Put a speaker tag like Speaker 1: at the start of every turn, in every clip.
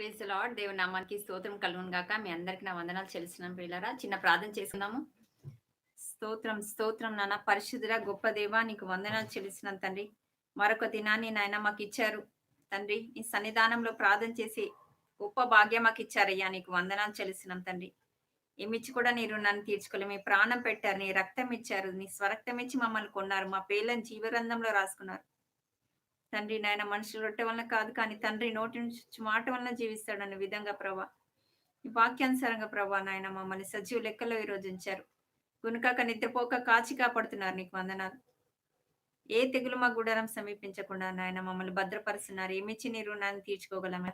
Speaker 1: Praise lord దేవుని నామానికి స్తోత్రం కలుగును గాక. మీ అందరికి నా వందనాలు చెల్లిస్తున్నాం పిల్లరా చిన్న ప్రార్థన చేసుకుందాము. స్తోత్రం స్తోత్రం నాన్న. పరిశుద్ధుల గొప్ప దేవ నీకు వందనాలు చెల్లిస్తున్నాం తండ్రి. మరొక దినాన్ని నాయన మాకు ఇచ్చారు. తండ్రి నీ సన్నిధానంలో ప్రార్థన చేసి గొప్ప భాగ్యం మాకు ఇచ్చారయ్యా. నీకు వందనాలు చెల్లిస్తున్నాం తండ్రి. ఏమిచ్చి కూడా నీరు నాన్ని తీర్చుకోలే మీ ప్రాణం పెట్టారు నీ రక్తం ఇచ్చారు నీ స్వరక్తం ఇచ్చి మమ్మల్ని కొన్నారు. మా పేర్లను జీవరంధంలో రాసుకున్నారు. తండ్రి నాయన మనుషులు రొట్టె వలన కాదు కానీ తండ్రి నోటి నుంచి మాట వలన జీవిస్తాడు అనే విధంగా ప్రభా. ఈ వాక్యానుసారంగా ప్రభా నాయన మమ్మల్ని సజీవ లెక్కలో ఈరోజు ఉంచారు. గునుకాక నిద్రపోక కాచి కాపాడుతున్నారు నీకు వందనాలు. ఏ తెగులు మా గుడారం సమీపించకుండా నాయన మమ్మల్ని భద్రపరుస్తున్నారు. ఏమిచ్చి నీ రుణాన్ని తీర్చుకోగలమే?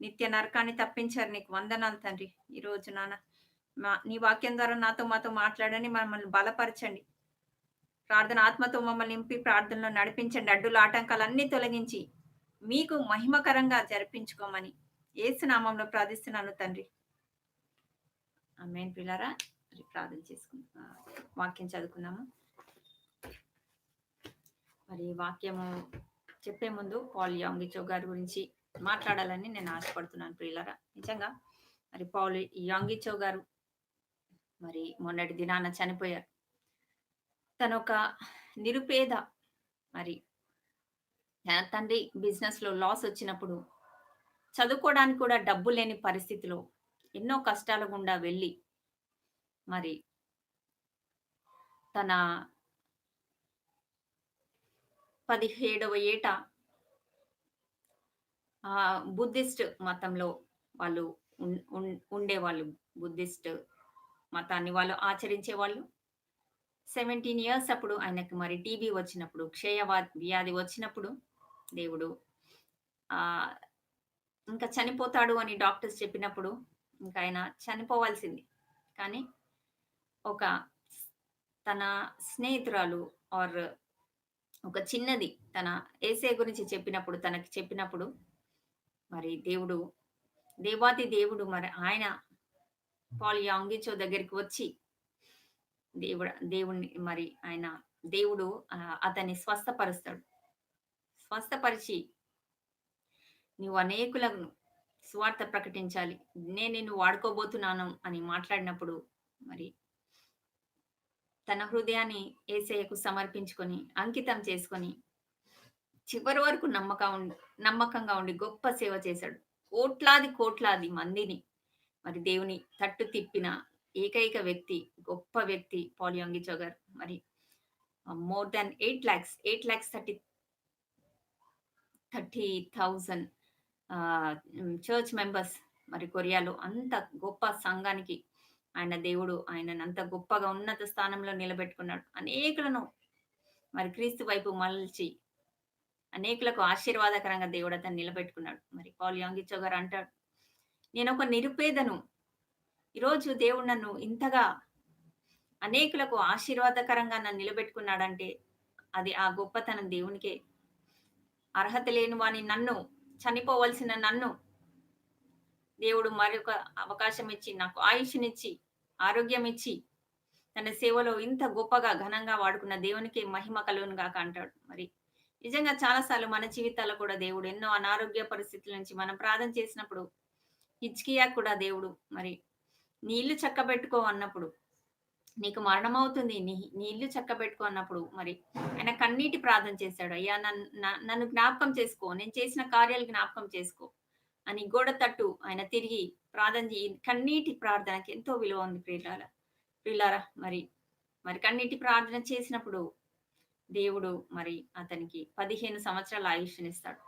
Speaker 1: నిత్య నరకాన్ని తప్పించారు నీకు వందనాలు తండ్రి. ఈ రోజు నాన్న మా నీ వాక్యం ద్వారా నాతో మాతో మాట్లాడని మమ్మల్ని బలపరచండి. ప్రార్థన ఆత్మతో మమ్మల్ని నింపి ప్రార్థనలో నడిపించండి. అడ్డుల ఆటంకాలన్నీ తొలగించి మీకు మహిమకరంగా జరిపించుకోమని ఏసునామంలో ప్రార్థిస్తున్నాను తండ్రి. అమ్మేన్ పిల్లరా మరి ప్రార్థన చేసుకుందాం వాక్యం చదువుకుందాము. మరి వాక్యము చెప్పే ముందు పాల్ యాంగిచో గారి గురించి మాట్లాడాలని నేను ఆశపడుతున్నాను ప్రియులరా. నిజంగా మరి పాల్ యాంగిచో గారు మరి మొన్నటి దినాన చనిపోయారు. తనొక ఒక నిరుపేద మరి. తన తండ్రి బిజినెస్లో లాస్ వచ్చినప్పుడు చదువుకోవడానికి కూడా డబ్బు లేని పరిస్థితిలో ఎన్నో కష్టాల గుండా వెళ్ళి మరి తన పదిహేడవ ఏట బుద్ధిస్ట్ మతంలో వాళ్ళు ఉండేవాళ్ళు. బుద్ధిస్ట్ మతాన్ని వాళ్ళు ఆచరించే వాళ్ళు సెవెంటీన్ ఇయర్స్ అప్పుడు ఆయనకు మరి టీబీ వచ్చినప్పుడు క్షయవా వ్యాధి వచ్చినప్పుడు దేవుడు ఇంకా చనిపోతాడు అని డాక్టర్స్ చెప్పినప్పుడు ఇంకా ఆయన చనిపోవాల్సింది. కానీ ఒక తన స్నేహితురాలు ఆర్ ఒక చిన్నది తన ఏసే గురించి చెప్పినప్పుడు తనకి చెప్పినప్పుడు మరి దేవుడు దేవాది దేవుడు మరి ఆయన పాల్ యాంగిచో దగ్గరికి వచ్చి దేవుడు దేవుణ్ణి మరి ఆయన దేవుడు అతన్ని స్వస్థపరుస్తాడు. స్వస్థపరిచి నువ్వు అనేకులను స్వార్థ ప్రకటించాలి. నేను నిన్ను వాడుకోబోతున్నాను అని మాట్లాడినప్పుడు మరి తన హృదయాన్ని ఏసయ్యకు సమర్పించుకొని అంకితం చేసుకొని చివరి వరకు నమ్మకం ఉండి నమ్మకంగా ఉండి గొప్ప సేవ చేశాడు. కోట్లాది కోట్లాది మందిని మరి దేవుని తట్టు తిప్పిన ఏకైక వ్యక్తి గొప్ప వ్యక్తి పాల్ యాంగిచో గారు మరి. More than eight lakhs eight lakhs thirty thirty thousand church members మరి కొరియాలో అంత గొప్ప సంఘానికి ఆయన దేవుడు ఆయనను అంత గొప్పగా ఉన్నత స్థానంలో నిలబెట్టుకున్నాడు. అనేకులను మరి క్రీస్తు వైపు మలచి అనేకులకు ఆశీర్వాదకరంగా దేవుడు అతను నిలబెట్టుకున్నాడు. మరి పాల్ యాంగిచో గారు అంటాడు నేను ఒక నిరుపేదను ఈరోజు దేవుడు నన్ను ఇంతగా అనేకులకు ఆశీర్వాదకరంగా నన్ను నిలబెట్టుకున్నాడంటే అది ఆ గొప్పతనం దేవునికే. అర్హత లేని వాని నన్ను చనిపోవలసిన నన్ను దేవుడు మరొక అవకాశం ఇచ్చి నాకు ఆయుష్నిచ్చి ఆరోగ్యం ఇచ్చి తన సేవలో ఇంత గొప్పగా ఘనంగా వాడుకున్న దేవునికి మహిమ కలుగునుగాక అంటాడు. మరి నిజంగా చాలాసార్లు మన జీవితాల్లో కూడా దేవుడు ఎన్నో అనారోగ్య పరిస్థితుల నుంచి మనం ప్రార్థన చేసినప్పుడు హిచ్కియా కూడా దేవుడు మరి నీళ్ళు ఇల్లు చక్కబెట్టుకో అన్నప్పుడు. నీకు మరణం అవుతుంది నీ నీళ్ళు చక్క పెట్టుకో అన్నప్పుడు మరి ఆయన కన్నీటి ప్రార్థన చేశాడు. అయ్యా నన్ను నన్ను జ్ఞాపకం చేసుకో. నేను చేసిన కార్యాలు జ్ఞాపకం చేసుకో. అని గోడ తట్టు ఆయన తిరిగి ప్రార్థన చేయి. కన్నీటి ప్రార్థనకి ఎంతో విలువ ఉంది ప్రియులారా. ప్రియులారా మరి మరి కన్నీటి ప్రార్థన చేసినప్పుడు దేవుడు మరి అతనికి పదిహేను సంవత్సరాల ఆయుష్నిస్తాడు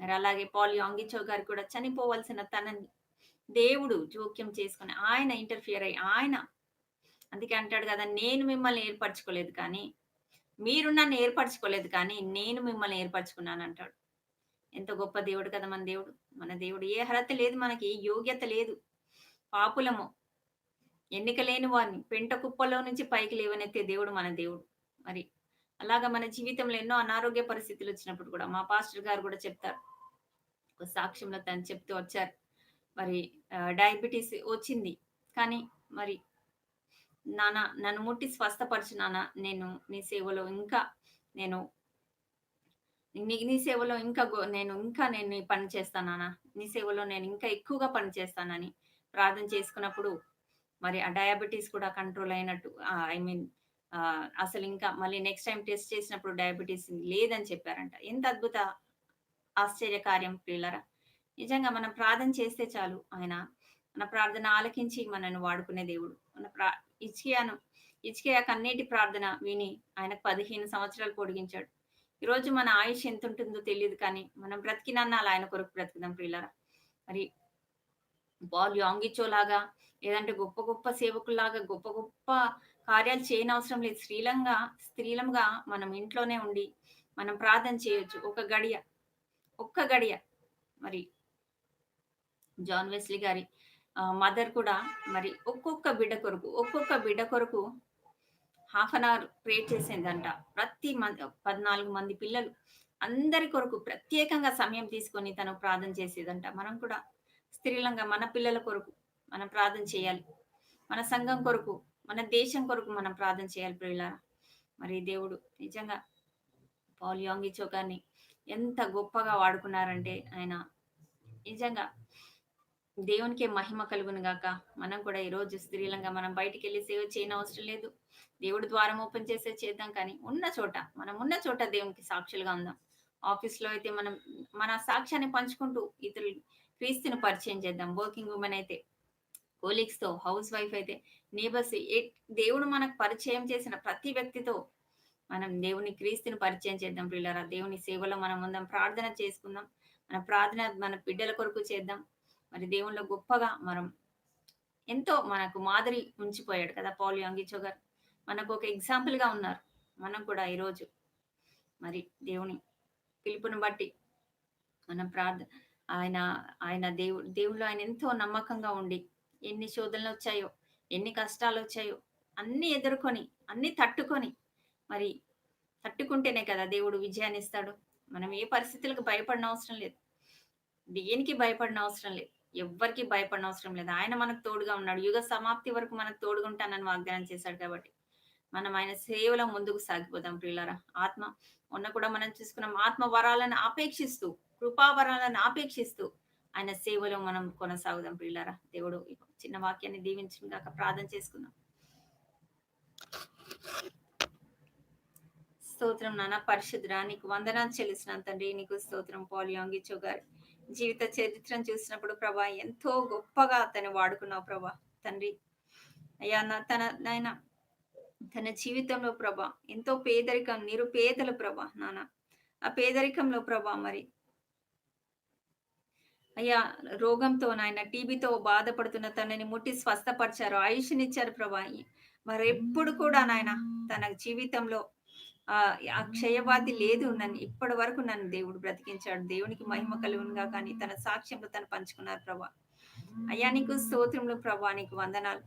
Speaker 1: మరి అలాగే పాల్ యాంగిచో గారు కూడా చనిపోవలసిన తనని దేవుడు జోక్యం చేసుకుని ఆయన ఇంటర్ఫియర్ అయ్యి ఆయన అందుకే అంటాడు కదా నేను మిమ్మల్ని ఏర్పరచుకోలేదు కానీ మీరు నన్ను ఏర్పరచుకోలేదు కానీ నేను మిమ్మల్ని ఏర్పరచుకున్నాను అంటాడు. ఎంత గొప్ప దేవుడు కదా మన దేవుడు. మన దేవుడు ఏ అర్హత లేదు మనకి ఏ యోగ్యత లేదు. పాపులము ఎన్నిక లేని వారిని పెంట కుప్పలో నుంచి పైకి లేవనెత్తే దేవుడు మన దేవుడు. మరి అలాగా మన జీవితంలో ఎన్నో అనారోగ్య పరిస్థితులు వచ్చినప్పుడు కూడా మా పాస్టర్ గారు కూడా చెప్తారు. ఒక సాక్ష్యంలో తను చెప్తూ వచ్చారు. మరి డయాబెటీస్ వచ్చింది. కానీ మరి నానా నన్ను ముట్టి స్వస్థపరచు నానా నేను నీ సేవలో ఇంకా నేను నీ నీ సేవలో ఇంకా నేను ఇంకా నేను నీ పని చేస్తాను నీ సేవలో నేను ఇంకా ఎక్కువగా పని చేస్తానని ప్రార్థన చేసుకున్నప్పుడు, మరి ఆ డయాబెటీస్ కూడా కంట్రోల్ అయినట్టు ఐ మీన్ అసలు ఇంకా మళ్ళీ నెక్స్ట్ టైం టెస్ట్ చేసినప్పుడు డయాబెటీస్ లేదని చెప్పారంట. ఎంత అద్భుత ఆశ్చర్య కార్యం నిజంగా మనం ప్రార్థన చేస్తే చాలు ఆయన మన ప్రార్థన ఆలకించి మనల్ని వాడుకునే దేవుడు. మన ప్రా ఇచ్చియాను హిజ్కియా కన్నీటి ప్రార్థన విని ఆయనకు 15 సంవత్సరాలు పొడిగించాడు. ఈరోజు మన ఆయుష్ ఎంత ఉంటుందో తెలియదు కానీ, మనం బ్రతికినన్నాలు ఆయన కొరకు బ్రతుకుదాం ప్రియులరా మరి బాల్ యాంగిచోలాగా లేదంటే గొప్ప గొప్ప సేవకుల్లాగా గొప్ప గొప్ప కార్యాలు చేయనవసరం లేదు. స్త్రీలంగా స్త్రీలంగా మనం ఇంట్లోనే ఉండి మనం ప్రార్థన చేయొచ్చు. ఒక గడియ, ఒక్క గడియ మరి జాన్ వెస్లీ గారి మదర్ కూడా మరి ఒక్కొక్క బిడ్డ కొరకు, ఒక్కొక్క బిడ్డ కొరకు హాఫ్ అన్ అవర్ ప్రే చేసిందంట. ప్రతి మంత్ 14 మంది పిల్లలు అందరి కొరకు ప్రత్యేకంగా సమయం తీసుకొని తను ప్రార్థన చేసేదంట. మనం కూడా స్త్రీలంగా మన పిల్లల కొరకు మనం ప్రార్థన చేయాలి. మన సంఘం కొరకు, మన దేశం కొరకు మనం ప్రార్థన చేయాలి ప్రియులారా. మరి దేవుడు నిజంగా పౌల్ యాంగిచో గారిని ఎంత గొప్పగా వాడుకున్నారంటే ఆయన నిజంగా దేవునికి మహిమ కలుగును గాక. మనం కూడా ఈరోజు స్త్రీలంగా మనం బయటికి వెళ్ళి సేవ చేయనవసరం లేదు. దేవుడు ద్వారం ఓపెన్ చేసే చేద్దాం కానీ, ఉన్న చోట మనం ఉన్న చోట దేవునికి సాక్షులుగా ఉందాం. ఆఫీస్‌లో అయితే మనం మన సాక్ష్యాన్ని పంచుకుంటూ ఇతరులు క్రీస్తుని పరిచయం చేద్దాం. వర్కింగ్ ఉమెన్ అయితే కొలీగ్స్‌తో, హౌస్ వైఫ్ అయితే నేబర్స్ దేవుడు మనకు పరిచయం చేసిన ప్రతి వ్యక్తితో మనం దేవుని క్రీస్తుని పరిచయం చేద్దాం పిల్లరా దేవుని సేవలో మనం ఉందాం. ప్రార్థన చేసుకుందాం. మన ప్రార్థన మన బిడ్డల కొరకు చేద్దాం. మరి దేవుళ్ళ గొప్పగా మనం ఎంతో మనకు మాదిరి ఉంచిపోయాడు కదా! పౌల్ యాంగిచో గారు. మనకు ఒక ఎగ్జాంపుల్‌గా ఉన్నారు. మనం కూడా ఈరోజు మరి దేవుని పిలుపుని బట్టి మనం ప్రార్థ ఆయన ఆయన దేవు దేవుళ్ళు ఆయన ఎంతో నమ్మకంగా ఉండి, ఎన్ని శోధనలు వచ్చాయో ఎన్ని కష్టాలు వచ్చాయో అన్ని ఎదుర్కొని, అన్ని తట్టుకొని, మరి తట్టుకుంటేనే కదా దేవుడు విజయాన్ని ఇస్తాడు మనం ఏ పరిస్థితులకు భయపడనవసరం లేదు. దేనికి భయపడనవసరం లేదు. ఎవ్వరికీ భయపడనవసరం లేదు. ఆయన మనకు తోడుగా ఉన్నాడు. యుగ సమాప్తి వరకు మనకు తోడుగా ఉంటానని వాగ్దానం చేశాడు కాబట్టి, మనం ఆయన సేవలో ముందుకు సాగిపోదాం ప్రియులారా. ఆత్మ ఉన్న కూడా మనం చూసుకున్నాం. ఆత్మ వరాలను ఆపేక్షిస్తూ, కృపావరాలను ఆపేక్షిస్తూ ఆయన సేవలో మనం కొనసాగుదాం ప్రియులారా. దేవుడు చిన్న వాక్యాన్ని దీవించిన కాక ప్రార్థన చేసుకుందాం. స్తోత్రం నాన్న పరిశుద్ర నీకు వందనాలు చెల్లిసిన తండ్రి. నీకు స్తోత్రం పౌల్ గారి జీవిత చరిత్రను చూసినప్పుడు ప్రభా ఎంతో గొప్పగా అతను వాడుకున్నావు ప్రభా తండ్రి. అయ్యా నా తన నాయన తన జీవితంలో ప్రభా ఎంతో పేదరికం, నిరుపేదలు ప్రభా నాన్న. ఆ పేదరికంలో ప్రభా మరి అయ్యా రోగంతో నాయన టీబీతో బాధపడుతున్న తనని ముట్టి స్వస్థపరిచారు. ఆయుష్‌నిచ్చారు ప్రభా. మరెప్పుడు కూడా నాయన తన జీవితంలో ఆ క్షయవాది లేదు. నన్ను ఇప్పటి వరకు నన్ను దేవుడు బ్రతికించాడు. దేవునికి మహిమ కలుగును కానీ తన సాక్ష్యంలో తను పంచుకున్నారు ప్రభా. అయ్యా నీకు స్తోత్రములు ప్రభా. నీకు వందనాలు.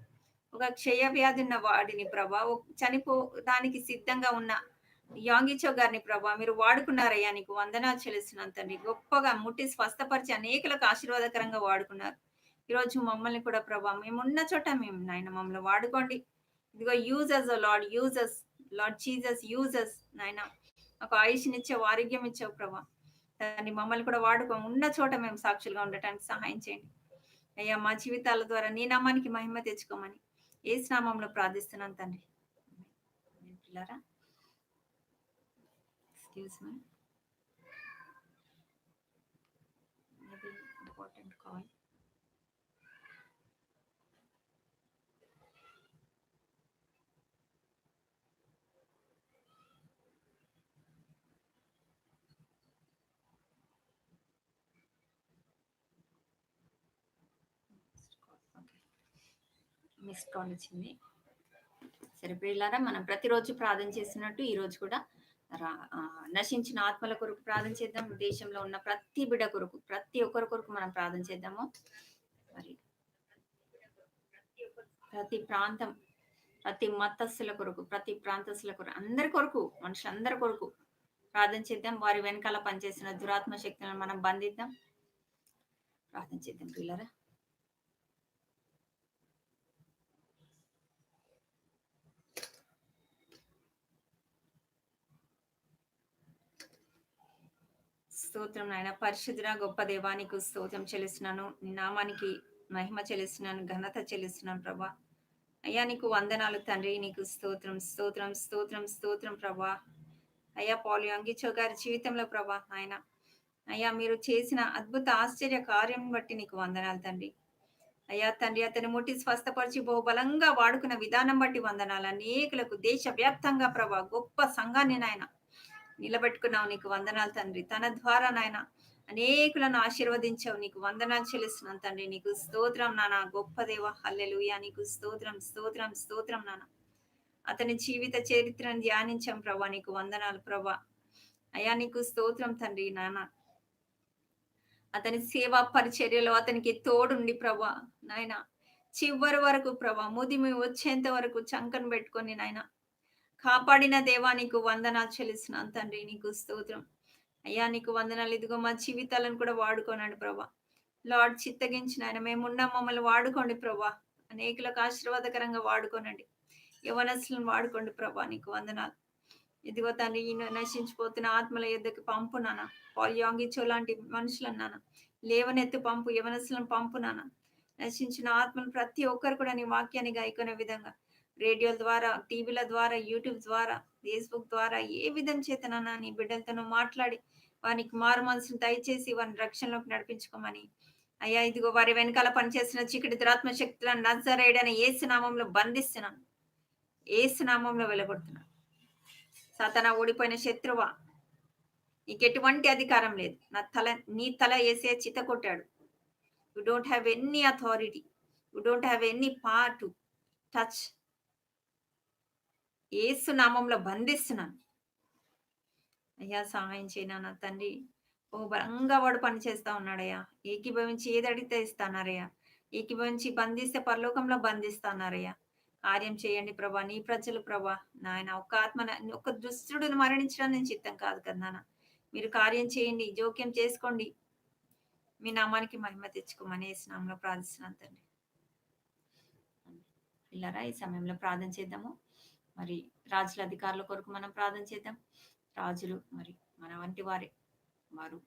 Speaker 1: ఒక క్షయ వ్యాధి ఉన్న వాడిని ప్రభా చనిపో దానికి సిద్ధంగా ఉన్న యాంగిచో గారిని ప్రభా మీరు వాడుకున్నారయ్యా. నీకు వందనాలు చెల్లిస్తున్నాను తండ్రి. గొప్పగా ముట్టి స్వస్థపరిచి అనేకులకు ఆశీర్వాదకరంగా వాడుకున్నారు. ఈరోజు మమ్మల్ని కూడా ప్రభా మేమున్న చోట మేము నాయన మమ్మల్ని వాడుకోండి. ఇదిగో use us Lord use us Lord Jesus use నాయన. మాకు ఆయుష్‌నిచ్చావు, ఆరోగ్యం ఇచ్చావు ప్రభా. దాన్ని మమ్మల్ని కూడా వాడుకో. ఉన్న చోట మేము సాక్షులుగా ఉండటానికి సహాయం చేయండి. అయ్యా మా జీవితాల ద్వారా నీ నామానికి మహిమ తెచ్చుకోమని ఏ స్నామంలో ప్రార్థిస్తున్నాను తండ్రి. పిల్లరా ఎక్స్‌క్యూజ్ మీ. మిస్డ్ కాల్ వచ్చింది. సరే ప్రియులారా మనం ప్రతిరోజు ప్రార్థన చేసినట్టు ఈరోజు కూడా రా నశించిన ఆత్మల కొరకు ప్రార్థన చేద్దాం. దేశంలో ఉన్న ప్రతి బిడ్డ కొరకు, ప్రతి ఒక్కరి కొరకు మనం ప్రార్థన చేద్దాము. మరి ప్రతి ప్రాంతం, ప్రతి మతస్థుల కొరకు, ప్రతి ప్రాంతస్తుల కొరకు, అందరి కొరకు, మనుషులందరి కొరకు ప్రార్థన చేద్దాం. వారి వెనకాల పనిచేసిన దురాత్మ శక్తులను మనం బంధిద్దాం. ప్రార్థన చేద్దాం పిల్లరా స్తోత్రం నాయన. పరిశుద్ధుడ గొప్ప దేవానికి స్తోత్రం చెల్లిస్తున్నాను. నామానికి మహిమ చెల్లిస్తున్నాను ఘనత చెల్లిస్తున్నాను ప్రభా. అయ్యా నీకు వందనాలు తండ్రి. నీకు స్తోత్రం స్తోత్రం స్తోత్రం స్తోత్రం ప్రభా. అయ్యా పోలియో అంగిచో గారి జీవితంలో ప్రభా ఆయన అయ్యా మీరు చేసిన అద్భుత ఆశ్చర్య కార్యం బట్టి నీకు వందనాలు తండ్రి. అయ్యా తండ్రి అతని ముట్టి స్వస్థపరిచి బహుబలంగా వాడుకున్న విధానం బట్టి వందనాలు. అనేకులకు దేశవ్యాప్తంగా ప్రభా గొప్ప సంఘాన్ని నాయన. నిలబెట్టుకున్నావు నీకు వందనాలు తండ్రి. తన ద్వారా నాయన అనేకులను ఆశీర్వదించావు. నీకు వందనాలు చెల్లిస్తున్నాను తండ్రి. నీకు స్తోత్రం నాన్న. గొప్ప దేవ. హల్లెలుయా. నీకు స్తోత్రం స్తోత్రం స్తోత్రం నాన్న. అతని జీవిత చరిత్రను ధ్యానించాం ప్రభా. నీకు వందనాలు ప్రభా. అయా నీకు స్తోత్రం తండ్రి నాన్న. అతని సేవా పరిచర్యలో అతనికి తోడుండి ప్రభా. నాయన చివరి వరకు ప్రభా ముదిమి వచ్చేంత వరకు చంకను పెట్టుకొని నాయన కాపాడిన దేవా నీకు వందనాలు చెల్లిస్తున్నాను తండ్రి నీకు స్తోత్రం. అయ్యా నీకు వందనాలు. ఇదిగో మా జీవితాలను కూడా వాడుకోనండి ప్రభా. లార్డ్ చిత్తగించిన ఆయన. మేమున్నా మమ్మల్ని వాడుకోండి ప్రభా. అనేకులకు ఆశీర్వాదకరంగా వాడుకోనండి. యవనస్సులను వాడుకోండి ప్రభా నీకు వందనాలు. ఇదిగో తండ్రి నశించిపోతున్న ఆత్మల యుద్ధకి పంపు నాన్న. పాల్యాంగిచో లాంటి మనుషులను నాన్న. లేవనెత్తు పంపు యవనస్సులను పంపు నాన్న. నశించిన ఆత్మలు ప్రతి ఒక్కరు కూడా నీ వాక్యాన్ని గాయకునే విధంగా రేడియోల ద్వారా టీవీల ద్వారా యూట్యూబ్ ద్వారా ఫేస్బుక్ ద్వారా ఏ విధం చేతనన్నా నీ బిడ్డలతోనూ మాట్లాడి వానికి మారు మనసును దయచేసి వారిని రక్షణలోకి నడిపించుకోమని. అయ్యా ఇదిగో వారి వెనకాల పనిచేసిన చీకటి దురాత్మ శక్తులను నజరేడని ఏసు నామంలో బంధిస్తున్నాను. ఏసు నామంలో వెళ్ళగొడుతున్నాను సతన ఓడిపోయిన శత్రువా నీకు ఎటువంటి అధికారం లేదు. నా తల నీ తల వేసే చిత కొట్టాడు you don't have any authority you don't have any part touch Yesu నామంలో బంధిస్తున్నాను. అయ్యా సహాయం చేయనా నా తండ్రి? ఓ బలంగా వాడు పని చేస్తా ఉన్నాడయ్యా. ఏకీభవించి ఏది అడిగితే ఇస్తానారయ్యా. ఏకీభవించి బంధిస్తే పరలోకంలో బంధిస్తానారయ్యా. కార్యం చేయండి ప్రభా నీ ప్రజలు ప్రభా. నాయన ఒక ఆత్మ ఒక దుష్టుడిని మరణించడం నేను చిత్తం కాదు కదా నాన్న. మీరు కార్యం చేయండి జోక్యం చేసుకోండి. మీ నామానికి మహిమ తెచ్చుకోమని నామంలో ప్రార్థిస్తున్నాను తండ్రి. పిల్లరా ఈ సమయంలో ప్రార్థన చేద్దాము. మరి రాజుల అధికారుల కొరకు మనం ప్రార్థన చేద్దాం. రాజులు మరి మన వంటి వారే. వారు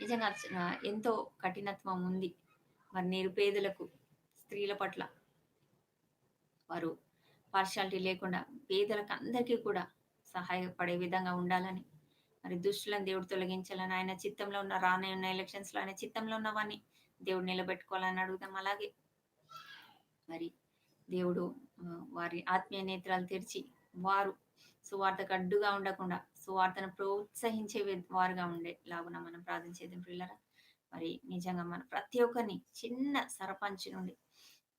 Speaker 1: నిజంగా ఎంతో కఠినత్వం ఉంది. మరి నిరుపేదలకు స్త్రీల పట్ల వారు పార్షాలిటీ లేకుండా పేదలకు అందరికీ కూడా సహాయపడే విధంగా ఉండాలని మరి దుష్టులను దేవుడు తొలగించాలని ఆయన చిత్తంలో ఉన్న రానే ఉన్న ఎలక్షన్స్లో ఆయన చిత్తంలో ఉన్నవన్నీ దేవుడు నిలబెట్టుకోవాలని అడుగుదాం. అలాగే మరి దేవుడు వారి ఆత్మీయ నేత్రాలు తెరిచి వారు సువార్తకు అడ్డుగా ఉండకుండా సువార్తను ప్రోత్సహించే వారుగా ఉండే లాగున మనం చేద్దాం పిల్లరా మరి నిజంగా మన ప్రతి ఒక్కరిని చిన్న సర్పంచ్ నుండి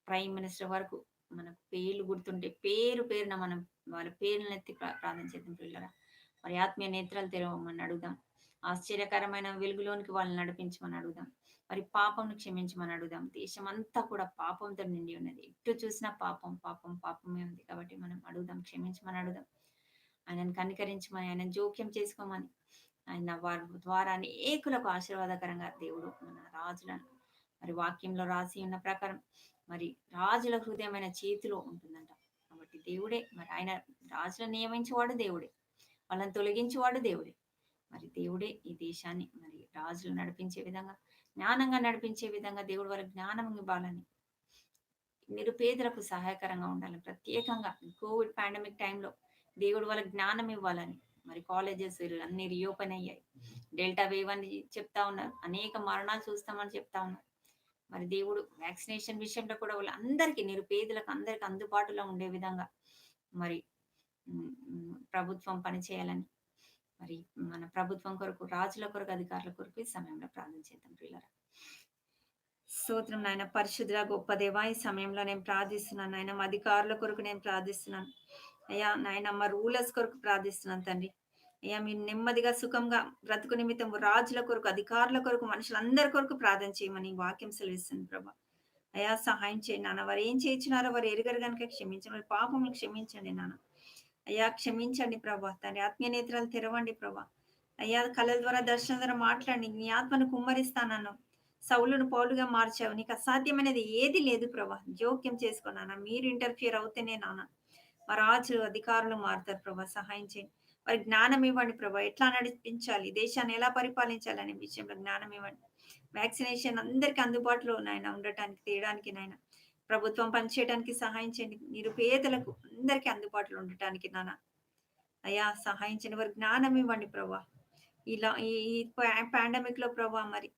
Speaker 1: ప్రైమ్ మినిస్టర్ వరకు మనకు పేర్లు గుర్తుంటే పేరు పేరున మనం వాళ్ళ పేర్లను ఎత్తి ప్రార్థన చేద్దాం పిల్లరా మరి ఆత్మీయ నేత్రాలు తెరవమని అడుగుదాం. ఆశ్చర్యకరమైన వెలుగులోనికి వాళ్ళని నడిపించమని అడుగుదాం. మరి పాపంను క్షమించమని అడుగుదాం. దేశం అంతా కూడా పాపంతో నిండి ఉన్నది. ఎటు చూసినా పాపం పాపం పాపమే ఉంది కాబట్టి మనం అడుగుదాం క్షమించమని అడుగుదాం. ఆయనను కనికరించమని ఆయన జోక్యం చేసుకోమని ఆయన వారి ద్వారా అనేకులకు ఆశీర్వాదకరంగా దేవుడు మన రాజులను మరి వాక్యంలో రాసి ఉన్న ప్రకారం మరి రాజుల హృదయమైన చేతిలో ఉంటుందంట. కాబట్టి దేవుడే మరి ఆయన రాజులను నియమించేవాడు దేవుడే. వాళ్ళని తొలగించేవాడు దేవుడే. మరి దేవుడే ఈ దేశాన్ని మరి రాజులు నడిపించే విధంగా జ్ఞానంగా నడిపించే విధంగా దేవుడు వాళ్ళ జ్ఞానం ఇవ్వాలని నిరుపేదలకు సహాయకరంగా ఉండాలని ప్రత్యేకంగా కోవిడ్ పాండమిక్ టైంలో దేవుడు వాళ్ళ జ్ఞానం ఇవ్వాలని మరి కాలేజెస్ అన్ని రీఓపెన్ అయ్యాయి. డెల్టా వేవ్ అని చెప్తా ఉన్నారు. అనేక మరణాలు చూస్తామని చెప్తా ఉన్నారు. మరి దేవుడు వ్యాక్సినేషన్ విషయంలో కూడా వాళ్ళందరికీ నిరుపేదలకు అందరికి అందుబాటులో ఉండే విధంగా మరి ప్రభుత్వం పనిచేయాలని మరి మన ప్రభుత్వం కొరకు రాజుల కొరకు అధికారుల కొరకు ఈ సమయంలో ప్రార్థన చేద్దాం పిల్లరా స్తోత్రం నాయన పరిశుద్ధ గొప్ప దేవా ఈ సమయంలో నేను ప్రార్థిస్తున్నాను నాయన అధికారుల కొరకు నేను ప్రార్థిస్తున్నాను. అయ్యా నాయన మా రూలర్స్ కొరకు ప్రార్థిస్తున్నాను తండ్రి. అయ్యా మీరు నెమ్మదిగా సుఖంగా బ్రతుకు నిమిత్తం రాజుల కొరకు అధికారుల కొరకు మనుషులందరి కొరకు ప్రార్థన చేయమని వాక్యం సెలవిస్తుంది ప్రభా. అయ్యా సహాయం చేయండి నాన్న వారు ఏం చేయించినారో వారు ఎరుగరు కనుక క్షమించండి. వారి పాపములు క్షమించండి నాన్న అయ్యా క్షమించండి ప్రభా. తండ్రి ఆత్మీయ నేత్రాలు తెరవండి ప్రభా. అయ్యా కళల ద్వారా దర్శనం ద్వారా మాట్లాడి నీ ఆత్మను కుమ్మరిస్తానన్నావు సౌలును పౌలుగా మార్చావు. నీకు అసాధ్యమైనది ఏది లేదు ప్రభా. జోక్యం చేసుకున్నానా మీరు ఇంటర్ఫియర్ అవుతేనే నాన్న. మా రాజు అధికారులు మారుతారు ప్రభా. సహాయం చేయండి. వారి జ్ఞానం ఇవ్వండి ప్రభా. ఎట్లా నడిపించాలి? దేశాన్ని ఎలా పరిపాలించాలి అనే విషయంలో జ్ఞానం ఇవ్వండి. వ్యాక్సినేషన్ అందరికి అందుబాటులో నాయన ఉండటానికి తీయడానికి నాయన. ప్రభుత్వం పనిచేయడానికి సహాయం చేయండి. నిరుపేదలకు అందరికీ అందుబాటులో ఉండటానికి నాన్న. అయ్యా సహాయం చేయండి వారి జ్ఞానం ఇవ్వండి ప్రభా ఇలా ఈ పాండమిక్లో ప్రభా మరి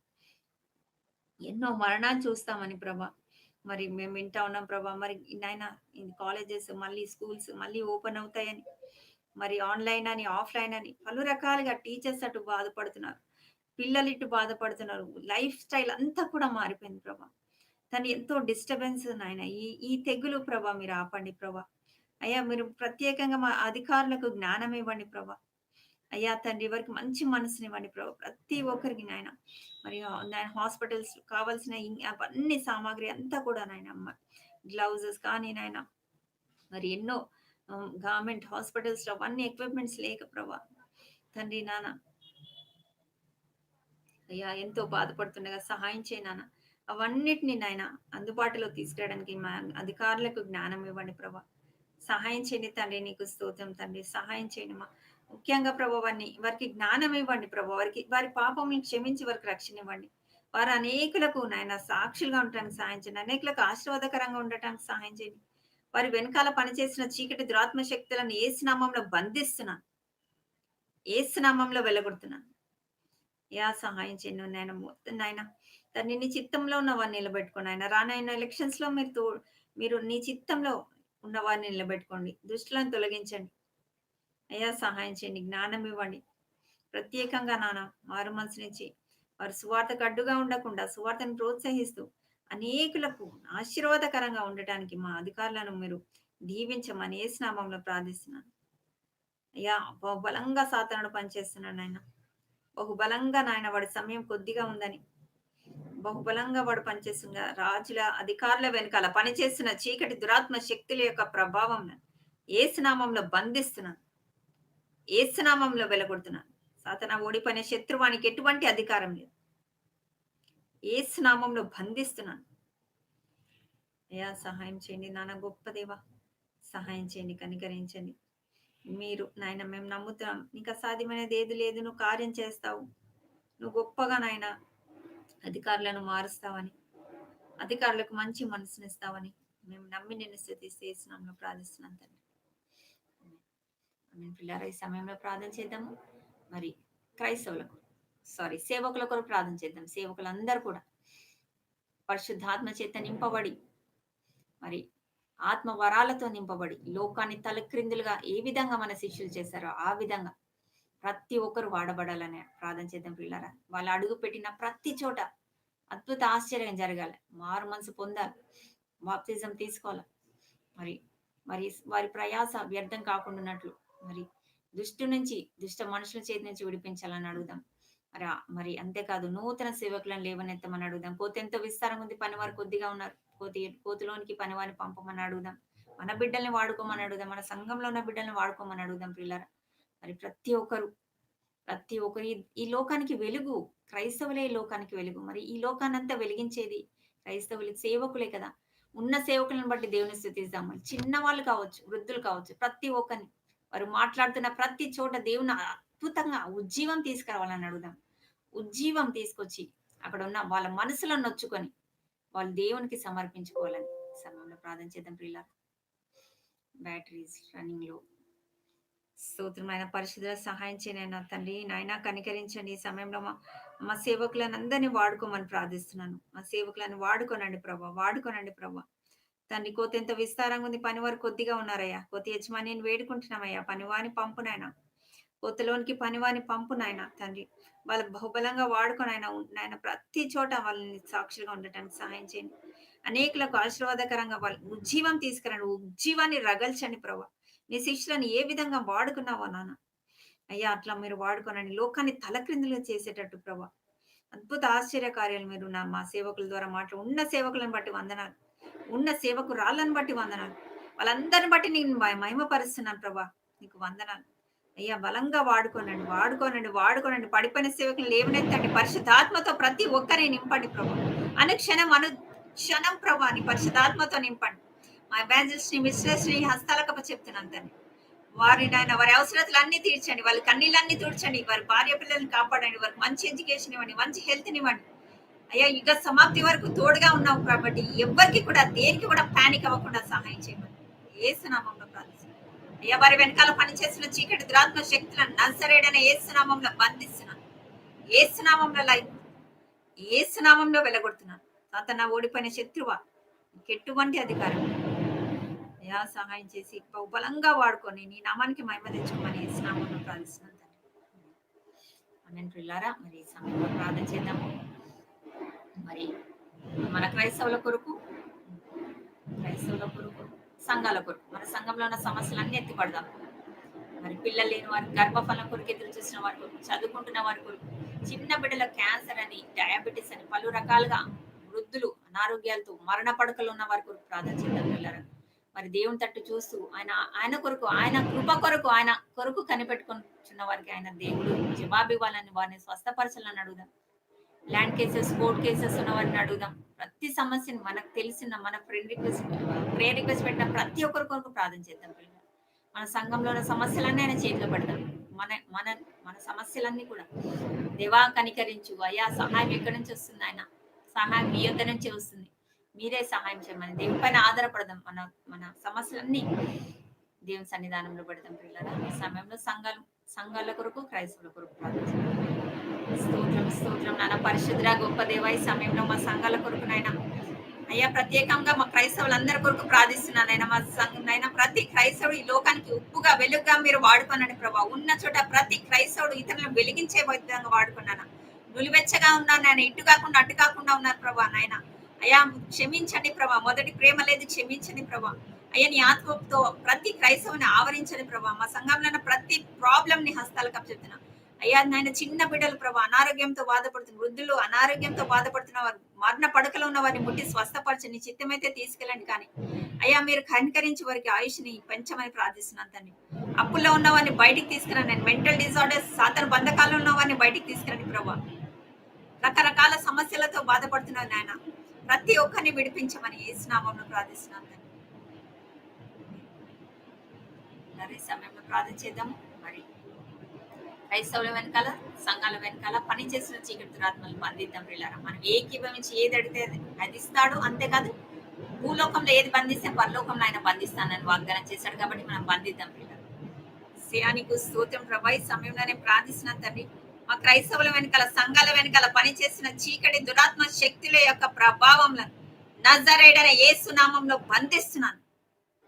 Speaker 1: ఎన్నో మరణాలు చూస్తామని ప్రభా మరి మేము వింటా ఉన్నాం ప్రభా మరి నాయన కాలేజెస్ మళ్ళీ స్కూల్స్ మళ్ళీ ఓపెన్ అవుతాయని మరి ఆన్లైన్ అని ఆఫ్లైన్ అని పలు రకాలుగా టీచర్స్ అటు బాధపడుతున్నారు. పిల్లలు ఇటు బాధపడుతున్నారు. లైఫ్ స్టైల్ అంతా కూడా మారిపోయింది ప్రభా తను ఎంతో డిస్టర్బెన్స్ నాయన. ఈ ఈ తెగులు ప్రభా మీరు ఆపండి ప్రభా. అయ్యా మీరు ప్రత్యేకంగా మా అధికారులకు జ్ఞానం ఇవ్వండి ప్రభా. అయ్యా తండ్రి వారికి మంచి మనసునివ్వండి ప్రభా. ప్రతి ఒక్కరికి నాయన. మరి నాయన హాస్పిటల్స్ కావాల్సిన అన్ని సామాగ్రి అంతా కూడా నాయన గ్లౌజెస్ కానీ నాయన మరి ఎన్నో గవర్నమెంట్ హాస్పిటల్స్ అవన్నీ ఎక్విప్మెంట్స్ లేక ప్రభా. తండ్రి నాన్న అయ్యా ఎంతో బాధపడుతుండగా సహాయం చేయి నాన్న. అవన్నిటిని నాయన అందుబాటులో తీసుకురావడానికి మా అధికారులకు జ్ఞానం ఇవ్వండి ప్రభా. సహాయం చేయండి తండ్రి నీకు స్తోత్రం తండ్రి. సహాయం చేయండి మా. ముఖ్యంగా ప్రభు వారిని వారికి జ్ఞానం ఇవ్వండి ప్రభు. వారికి వారి పాపం క్షమించి వారికి రక్షణ ఇవ్వండి. వారు అనేకులకు నాయన సాక్షులుగా ఉండటానికి సహాయం చేయండి. అనేకులకు ఆశీర్వాదకరంగా ఉండటానికి సహాయం చేయండి. వారి వెనకాల పనిచేసిన చీకటి దురాత్మ శక్తులను ఏసునామంలో బంధిస్తున్నాను ఏసునామంలో వెళ్ళగొడుతున్నాను యా సహాయం చేయను నాయన. నాయన తన్ని నీ చిత్తంలో ఉన్న వారిని నిలబెట్టుకోండి. ఆయన రానైన ఎలక్షన్స్లో మీరు తో మీరు నీ చిత్తంలో ఉన్న వారిని నిలబెట్టుకోండి. దుష్టులను తొలగించండి. అయ్యా సహాయం చేయండి. జ్ఞానం ఇవ్వండి. ప్రత్యేకంగా నాన్న మారు మనసు నుంచి వారు సువార్తకు అడ్డుగా ఉండకుండా సువార్తను ప్రోత్సహిస్తూ అనేకులకు ఆశీర్వాదకరంగా ఉండటానికి మా అధికారులను మీరు దీవించమని ఏ స్నామంలో ప్రార్థిస్తున్నాను. అయ్యా బహుబలంగా సాతనుడు పనిచేస్తున్నాడు ఆయన బహుబలంగా నాయన వాడి సమయం కొద్దిగా ఉందని బహుబలంగా వాడు పనిచేస్తున్న రాజుల అధికారుల వెనకాల పనిచేస్తున్న చీకటి దురాత్మ శక్తుల యొక్క ప్రభావం ఏసునామంలో బంధిస్తున్నాను. ఏసునామంలో వెలగొడుతున్నాను. సాతన ఓడిపోయిన శత్రువానికి ఎటువంటి అధికారం లేదు. ఏసునామంలో బంధిస్తున్నాను. అయ్యా సహాయం చేయండి నాన్న గొప్పదేవా సహాయం చేయండి కనికరించండి. మీరు నాయన మేము నమ్ముతున్నాం. ఇంకా సాధ్యమైనది ఏది లేదు నువ్వు కార్యం చేస్తావు. నువ్వు గొప్పగా నాయన అధికారులను మారుస్తావని అధికారులకు మంచి మనసునిస్తావని మేము నమ్మి నిన్ను స్థితిస్తున్నాము ప్రార్థిస్తున్నాం తండ్రి. పిల్లారా ఈ సమయంలో ప్రార్థన చేద్దాము. మరి క్రైస్తవులకు సారీ సేవకుల కొరకు ప్రార్థన చేద్దాం. సేవకులందరూ కూడా పరిశుద్ధాత్మ చేత నింపబడి మరి ఆత్మ వరాలతో నింపబడి లోకాన్ని తలక్రిందులుగా ఏ విధంగా మన శిష్యులు చేశారో ఆ విధంగా ప్రతి ఒక్కరు వాడబడాలని ప్రార్థన చేద్దాం పిల్లరా. వాళ్ళు అడుగు పెట్టిన ప్రతి చోట అద్భుత ఆశ్చర్యం జరగాలి. మారు మనసు పొందాలి. బాప్తిజం తీసుకోవాలి. మరి మరి వారి ప్రయాస వ్యర్థం కాకుండా మరి దుష్టు నుంచి దుష్ట మనుషుల చేతి నుంచి విడిపించాలని అడుగుదాం. మరి మరి అంతేకాదు నూతన సేవకులను లేవనెత్తమని అడుగుదాం. కోతి ఎంతో విస్తారం ఉంది పని వారు కొద్దిగా ఉన్నారు. కోతి కోతిలోనికి పనివారిని పంపమని అడుగుదాం. మన బిడ్డల్ని వాడుకోమని అడుగుదాం. మన సంఘంలో ఉన్న బిడ్డల్ని వాడుకోమని అడుగుదాం పిల్లరా మరి ప్రతి ఒక్కరు ప్రతి ఒక్కరు ఈ లోకానికి వెలుగు. క్రైస్తవులే లోకానికి వెలుగు. మరి ఈ లోకానంతా వెలిగించేది క్రైస్తవులు సేవకులే కదా. ఉన్న సేవకులను బట్టి దేవుని స్థుతిస్తాము చిన్నవాళ్ళు కావచ్చు వృద్ధులు కావచ్చు ప్రతి ఒక్కరిని. వారు మాట్లాడుతున్న ప్రతి చోట దేవుని అద్భుతంగా ఉజ్జీవం తీసుకురావాలని అడుగుదాం. ఉజ్జీవం తీసుకొచ్చి అక్కడ ఉన్న వాళ్ళ మనసులో నొచ్చుకొని వాళ్ళు దేవునికి సమర్పించుకోవాలని సమయంలో ప్రార్థన చేద్దాం ప్రియుల బ్యాటరీస్ రన్నింగ్లో స్తోత్రమైన పరిశుద్ధ సహాయం చేయనైనా తండ్రి నాయన కనికరించండి. ఈ సమయంలో మా మా సేవకులను అందరినీ వాడుకోమని ప్రార్థిస్తున్నాను. మా సేవకులను వాడుకోనండి ప్రభా వాడుకోనండి ప్రభా. తండ్రి కోత ఎంత విస్తారంగా ఉంది. పని వారు కొద్దిగా ఉన్నారయ్యా. కొద్ది యజమాని వేడుకుంటున్నామయ్యా. పనివాని పంపునైనా. కొత్తలోనికి పనివాని పంపు నాయన తండ్రి. వాళ్ళ బహుబలంగా వాడుకొని ఆయన నాయన ప్రతి చోట వాళ్ళని సాక్షులుగా ఉండటానికి సహాయం చేయండి. అనేకులకు ఆశీర్వాదకరంగా వాళ్ళు ఉజ్జీవం తీసుకురండి. ఉజ్జీవాన్ని రగల్చండి ప్రభా. నీ శిష్యులను ఏ విధంగా వాడుకున్నావో నాన్న. అయ్యా అట్లా మీరు వాడుకోనండి. లోకాన్ని తలక్రిందులు చేసేటట్టు ప్రభా. అద్భుత ఆశ్చర్య కార్యాలు మీరు నా మా సేవకుల ద్వారా మాట్లా ఉన్న సేవకులను బట్టి వందనాలు. ఉన్న సేవకు రాళ్ళను బట్టి వందనాలు. వాళ్ళందరిని బట్టి నేను మహిమపరుస్తున్నాను ప్రభా. నీకు వందనాలు. అయ్యా బలంగా వాడుకోనండి వాడుకోనండి వాడుకోనండి. పడిపోయిన సేవకులు లేవనెత్తండి. పరిశుద్ధాత్మతో ప్రతి ఒక్కరిని నింపండి ప్రభా. అనుక్షణం అను క్షణం ప్రభా నీ పరిశుద్ధాత్మతో నింపండి. మా ఎవాంజలిస్ట్ని మిస్ట్రెస్ని హస్తాలకప చెప్తున్నాను తండ్రి. వారి ఆయన వారి అవసరతలు అన్ని తీర్చండి వాళ్ళ కన్నీళ్ళన్ని తుడ్చండి వారి భార్య పిల్లల్ని కాపాడండి వారికి మంచి ఎడ్యుకేషన్ ఇవ్వండి మంచి హెల్త్ ఇవ్వండి. అయ్యా యుగ సమాప్తి వరకు తోడుగా ఉన్నావు కాబట్టి ఎవ్వరికి కూడా దేనికి కూడా పానిక్ అవ్వకుండా సహాయం చేయమని ఏసునామంలో ప్రార్థిస్తున్నాను అయ్యా వారి వెనకాల పనిచేసిన చీకటి దురాత్మ శక్తులను నల్సరేడనే ఏసునామంలో బంధిస్తున్నాను ఏసునామంలో లైఫ్ ఏసునామంలో వెళ్ళగొడుతున్నాను తాత నా ఓడిపోయిన శత్రువా ఎటువంటి అధికారం? అయ్యా సహాయం చేసి బలంగా వాడుకొని నీ నామానికి మహిమ తెచ్చుకోమని స్నామంలో ప్రార్థిస్తున్నాను తండ్రి. పిల్లారా మరి సమయంలో ప్రార్థన చేద్దాము. మరి మన క్రైస్తవుల కొరకు క్రైస్తవుల కొరకు సంఘాల కొరకు మన సంఘంలో ఉన్న సమస్యలన్నీ ఎత్తిపడదాం. మరి పిల్లలు లేని వారి గర్భఫలం కొరకు ఎదురు చూసిన వారి కొరకు చదువుకుంటున్న వారి కొరకు చిన్న బిడ్డల క్యాన్సర్ అని డయాబెటీస్ అని పలు రకాలుగా వృద్ధులు అనారోగ్యాలతో మరణ పడకలు ఉన్న వారి కొరకు ప్రార్థన చేద్దాం పిల్లరా మరి దేవుని తట్టు చూస్తూ ఆయన ఆయన కొరకు ఆయన కృప కొరకు ఆయన కొరకు కనిపెట్టుకుంటున్న వారికి ఆయన దేవుడు. జవాబు ఇవ్వాలని వారిని స్వస్థపరచాలని అడుగుదాం. ల్యాండ్ కేసెస్ కోర్ట్ కేసెస్ ఉన్న వారిని అడుగుదాం. ప్రతి సమస్యను మనకు తెలిసిన మన ఫ్రెండ్ రిక్వెస్ట్ ప్రేయర్ రిక్వెస్ట్ పెట్టిన ప్రతి ఒక్కరి కొరకు ప్రార్థన చేద్దాం పిల్లలు. మన సంఘంలో ఉన్న సమస్యలన్నీ ఆయన చేతిలో పెడదాం మన మన మన సమస్యలన్నీ కూడా. దేవా కనికరించు. అయ్యా సహాయం ఎక్కడి నుంచి వస్తుంది ఆయన? సహాయం మీ యొద్ద నుంచి వస్తుంది. మీరే సహాయం చేయమని దేవుని పైన ఆధారపడదాం. మన మన సమస్యలన్నీ దేవుని సన్నిధానంలో పెడదాం పిల్లల ఈ సమయంలో సంఘాలు సంఘాల కొరకు క్రైస్తవుల కొరకు స్తోత్రం స్తోత్రం నాన్న. పరిశుద్ర గొప్ప దేవ ఈ సమయంలో మా సంఘాల కొరకు నాయన. అయ్యా ప్రత్యేకంగా మా క్రైస్తవులందరి కొరకు ప్రార్థిస్తున్నాను ఆయన మా సంఘం ప్రతి క్రైస్తవుడు ఈ లోకానికి ఉప్పుగా వెలుగుగా మీరు వాడుకున్నాను ప్రభా. ఉన్న చోట ప్రతి క్రైస్తవుడు ఇతరులను వెలిగించే విధంగా వాడుకున్నాను. నులివెచ్చగా ఉన్నాను నాయన. ఇటు కాకుండా అటు కాకుండా ఉన్నారు ప్రభా నాయన. అయ్యా క్షమించండి ప్రభా. మొదటి ప్రేమ లేదు క్షమించండి ప్రభా. అయ్యా నీ ఆత్మతో ప్రతి క్రైస్తవుని ఆవరించండి ప్రభా. మా సంఘంలో ప్రతి ప్రాబ్లం ని హస్తాలకు అప్పచెప్తున్నా అయ్యా నాయన చిన్న బిడ్డలు ప్రభా అనారోగ్యంతో బాధపడుతున్న వృద్ధులు అనారోగ్యంతో బాధపడుతున్న వారు మరణ పడకలో ఉన్న వారిని ముట్టి స్వస్థపరచని చిత్తమైతే తీసుకెళ్ళండి కానీ. అయ్యా మీరు కనికరించి వారికి ఆయుష్ని పెంచమని ప్రార్థిస్తున్నాను తండ్రి. అప్పుల్లో ఉన్న వారిని బయటికి తీసుకురండి. నేను మెంటల్ డిజార్డర్స్ సాధారణ బంధకాలు ఉన్న వారిని బయటికి తీసుకురండి ప్రభా. రకరకాల సమస్యలతో బాధపడుతున్నారు నాయన. ప్రతి ఒక్కరిని విడిపించమని ఏసునామంలో ప్రార్థిస్తున్నాను తండ్రి. మరి సమయంలో ప్రార్థన చేద్దాము. మరి క్రైస్తవుల వెనకాల సంఘాల వెనకాల పనిచేసిన చీకటి దురాత్మలు బంధిద్దాం వెళ్ళారా మనం ఏకీభవించి ఏది అడిగితే అది. ఇస్తాడు అంతేకాదు భూలోకంలో ఏది బంధిస్తే పరలోకంలో ఆయన బంధిస్తానని వాగ్దానం చేశాడు కాబట్టి మనం బంధిద్దాం పిల్లలు శయానికి స్తోత్రం ప్రభా ఈ సమయంలోనే ప్రార్థిస్తున్నాను తండ్రి. మా క్రైస్తవుల వెనకాల సంఘాల వెనకాల పనిచేసిన చీకటి దురాత్మ శక్తుల యొక్క ప్రభావంలో నజరేడన ఏసునామంలో బంధిస్తున్నాను.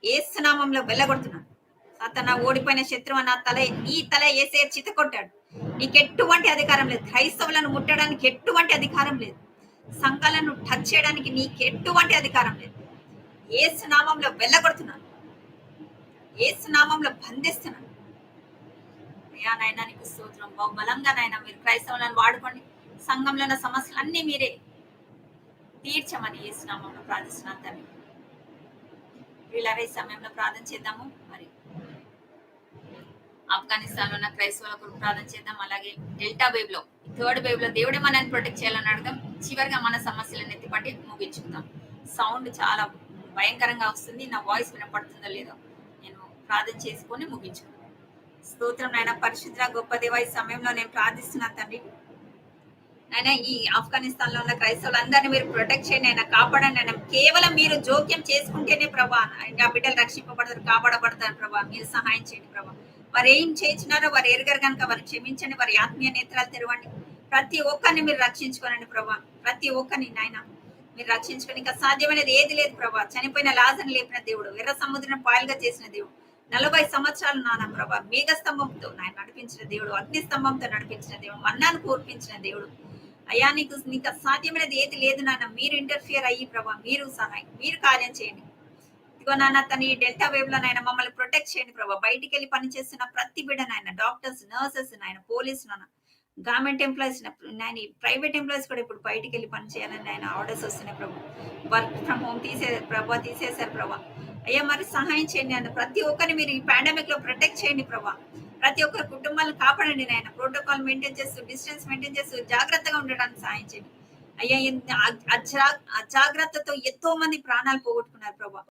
Speaker 1: ఏసునామంలో వెళ్ళగొడుతున్నాను. అతను ఓడిపోయిన శత్రువు నా తల నీ తల ఏసే చిత కొట్టాడు నీకు ఎటువంటి అధికారం లేదు. క్రైస్తవులను ముట్టడానికి ఎటువంటి అధికారం లేదు. సంఘాలను టచ్ చేయడానికి నీకు ఎటువంటి అధికారం లేదు. ఏసునామంలో వెళ్ళగొడుతున్నాను. ఏసునామంలో బంధిస్తున్నాను. అయ్యా నాయన నీకు స్తోత్రం. బహు బలంగా నాయన మీరు క్రైస్తవులను వాడుకోండి. సంఘంలో ఉన్న సమస్యలు అన్ని మీరే తీర్చమని ఏసు నామంలో ప్రార్థిస్తున్నాను తండ్రి. వీళ్ళరే సమయంలో ప్రార్థన చేద్దాము. మరి ఆఫ్ఘనిస్తాన్లో ఉన్న క్రైస్తవుల కొరకు ప్రార్థన చేద్దాం. అలాగే డెల్టా వేవ్లో థర్డ్ వేవ్లో దేవుడే మనల్ని ప్రొటెక్ట్ చేయాలని అడగం చివరిగా మన సమస్యలను ఎత్తిపట్టి ముగించుకుందాం. సౌండ్ చాలా భయంకరంగా వస్తుంది. నా వాయిస్ వినపడుతుందో లేదో నేను ప్రార్థన చేసుకొని ముగించుకుంటాను స్తోత్రం నాయన. పరిశుద్ర గొప్ప దేవ ఈ సమయంలో నేను ప్రార్థిస్తున్నా తండ్రి. నాయన ఈ ఆఫ్ఘనిస్తాన్లో ఉన్న క్రైస్తవులందరినీ మీరు ప్రొటెక్ట్ చేయండి ఆయన కాపాడండి ఆయన కేవలం మీరు జోక్యం చేసుకుంటేనే ప్రభా ఆ బిడ్డలు రక్షింపబడతారు కాపాడబడతారు ప్రభా. మీరు సహాయం చేయండి ప్రభా. వారు ఏం చేయించినారో వారు ఎరగరు కనుక వారు క్షమించండి వారి ఆత్మీయ నేత్రాలు తెరవండి. ప్రతి ఒక్కరిని మీరు రక్షించుకోనండి ప్రభా. ప్రతి ఒక్కరిని నాయన మీరు రక్షించుకొని ఇంకా సాధ్యమైనది ఏది లేదు ప్రభా. చనిపోయిన లాజను లేపిన దేవుడు ఎర్ర సముద్రం పాయలుగా చేసిన దేవుడు. నలభై సంవత్సరాలు నాన్న ప్రభా. మేఘ స్తంభంతో నాయన నడిపించిన దేవుడు అగ్ని స్తంభంతో నడిపించిన దేవుడు మన్నాను కోర్పించిన దేవుడు. అయ్యా నీకు నీకు సాధ్యమైనది ఏది లేదు నాన్న. మీరు ఇంటర్ఫియర్ అయ్యి ప్రభా మీరు సహాయం మీరు కార్యం చేయండి. ఇదిగో నాన్న తన ఈ డెల్టా వేవ్లో నాయన మమ్మల్ని ప్రొటెక్ట్ చేయండి ప్రభా. బయటికి వెళ్ళి పనిచేస్తున్న ప్రతి బిడ్డ నాయన డాక్టర్స్ నర్సెస్ నాయన పోలీస్ నాన్న గవర్నమెంట్ ఎంప్లాయీస్ నాయన ప్రైవేట్ ఎంప్లాయీస్ కూడా ఇప్పుడు బయటికి వెళ్ళి పని చేయాలని ఆయన ఆర్డర్స్ వస్తున్నాయి ప్రభు. వర్క్ ఫ్రమ్ హోమ్ తీసే ప్రభా తీసేశారు ప్రభా. అయ్యా మరి సహాయం చేయండి నాన్న ప్రతి ఒక్కరిని మీరు ఈ పాండమిక్లో ప్రొటెక్ట్ చేయండి ప్రభా. ప్రతి ఒక్కరి కుటుంబాలను కాపాడండి నాయన. ప్రోటోకాల్ మెయింటైన్ చేస్తూ డిస్టెన్స్ మెయింటైన్ చేస్తూ జాగ్రత్తగా ఉండడానికి సహాయం చేయండి. అయ్యా అజాగ్రత్తతో ఎంతో మంది ప్రాణాలు పోగొట్టుకున్నారు ప్రభా.